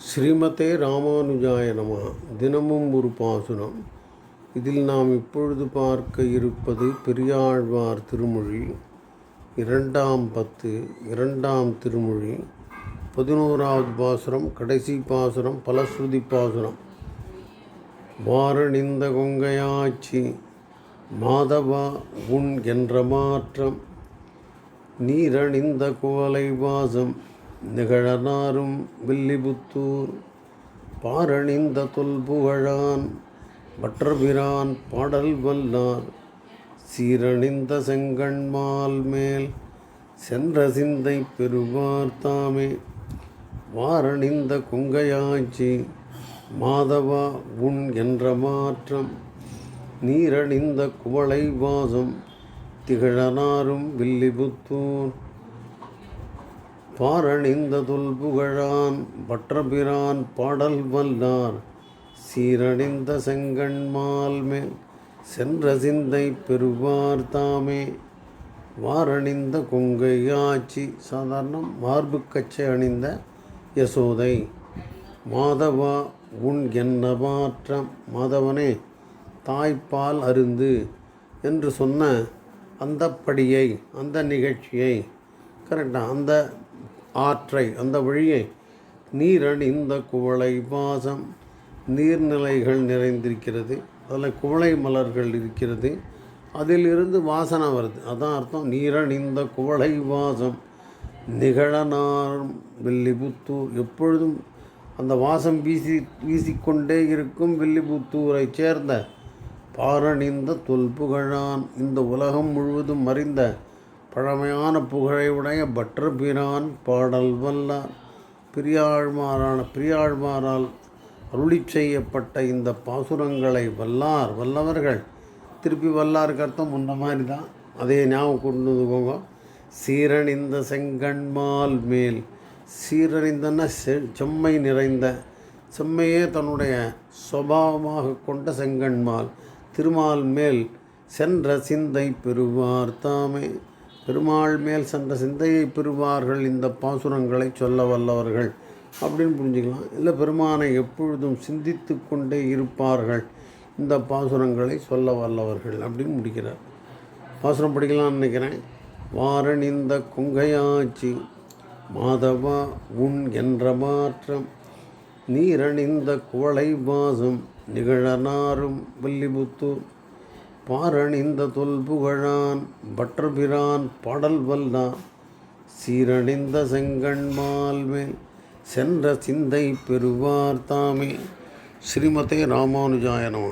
ஸ்ரீமதே ராமானுஜாய நம. தினமும் ஒரு பாசுரம். இதில் நாம் இப்பொழுது பார்க்க இருப்பது பெரியாழ்வார் திருமொழி. இரண்டாம் பத்து இரண்டாம் திருமொழி. பதினோராவது பாசுரம் கடைசி பாசுரம் பலஸ்ருதி பாசுரம். வாரணிந்த கொங்கையாச்சி மாதவா உன் என்ற மாற்றம். நீரணிந்த குவலை வாசம் நிகழனாரும் வில்லிபுத்தூர் பாரணிந்த தொல்புகழான் வற்றபிரான் பாடல் வல்லார் சீரணிந்த செங்கண்மால் மேல் சென்ற சிந்தை பெறுவார் தாமே. வாரணிந்த கொங்கையாச்சி மாதவா உன் என்ற மாற்றம் நீரணிந்த குவளை வாசம் திகழனாரும் வில்லிபுத்தூர் பாரணிந்ததுல் தொல்புகழான் பற்றபிரான் பாடல் வல்லார். சீரணிந்த செங்கண்மால் மேல் சென்ற சிந்தை பெறுவார் தாமே. வாரணிந்த கொங்கையாச்சி சாதாரணம் மார்புக்கச்சை அணிந்த யசோதை. மாதவா உன் என்ன மாற்றம்? மாதவனே தாய்ப்பால் அருந்து என்று சொன்ன அந்த படியை அந்த நிகழ்ச்சியை கரெக்டாக அந்த ஆற்றை அந்த வழியை நீரணிந்த குவளை வாசம் நீர்நிலைகள் நிறைந்திருக்கிறது. அதில் குவளை மலர்கள் இருக்கிறது. அதிலிருந்து வாசனை வருது. அதான் அர்த்தம். நீரணிந்த குவளை வாசம் நிகழனார் வில்லிபுத்தூர். எப்பொழுதும் அந்த வாசம் வீசி வீசிக்கொண்டே இருக்கும் வில்லிபுத்தூரை சேர்ந்த பாரணிந்த தொல்புகழான். இந்த உலகம் முழுவதும் அறிந்த பழமையான புகழை உடைய பற்றபிரான் பாடல் வல்லார். பிரியாழ்மாரான பெரியாழ்மாரால் அருளி செய்யப்பட்ட இந்த பாசுரங்களை வல்லார் வல்லவர்கள். திருப்பி வல்லாருக்கு அர்த்தம் முன்ன மாதிரி தான் அதே ஞாபகம் கொண்டு வந்துக்கோங்க சீரணிந்த செங்கண்மால் மேல் சீரணிந்தன செ செம்மை நிறைந்த செம்மையே தன்னுடைய சுபாவமாக கொண்ட செங்கண்மால் திருமால் மேல் சென்ற சிந்தை பெறுவார் தாமே. பெருமாள் மேல் சென்ற சிந்தையை பெறுவார்கள் இந்த பாசுரங்களை சொல்ல வல்லவர்கள். அப்படின்னு புரிஞ்சுக்கலாம். இல்லை பெருமானை எப்பொழுதும் சிந்தித்து கொண்டே இருப்பார்கள் இந்த பாசுரங்களை சொல்ல வல்லவர்கள் அப்படின்னு முடிக்கிறார். பாசுரம் படிக்கலாம்னு நினைக்கிறேன். வாரணிந்த கொங்கையாச்சி மாதவா உன் என்ற மாற்றம் நீரணிந்த குவளை வாசம் நிகழனாரும் வல்லிபுத்தூர் பாரணிந்த தொல்புகழான் பற்றபிரான் பாடல் வல்லான் சீரணிந்த செங்கண்மால் மேல் சென்ற சிந்தை பெறுவார் தாமே. ஸ்ரீமதே ராமானுஜாயனம்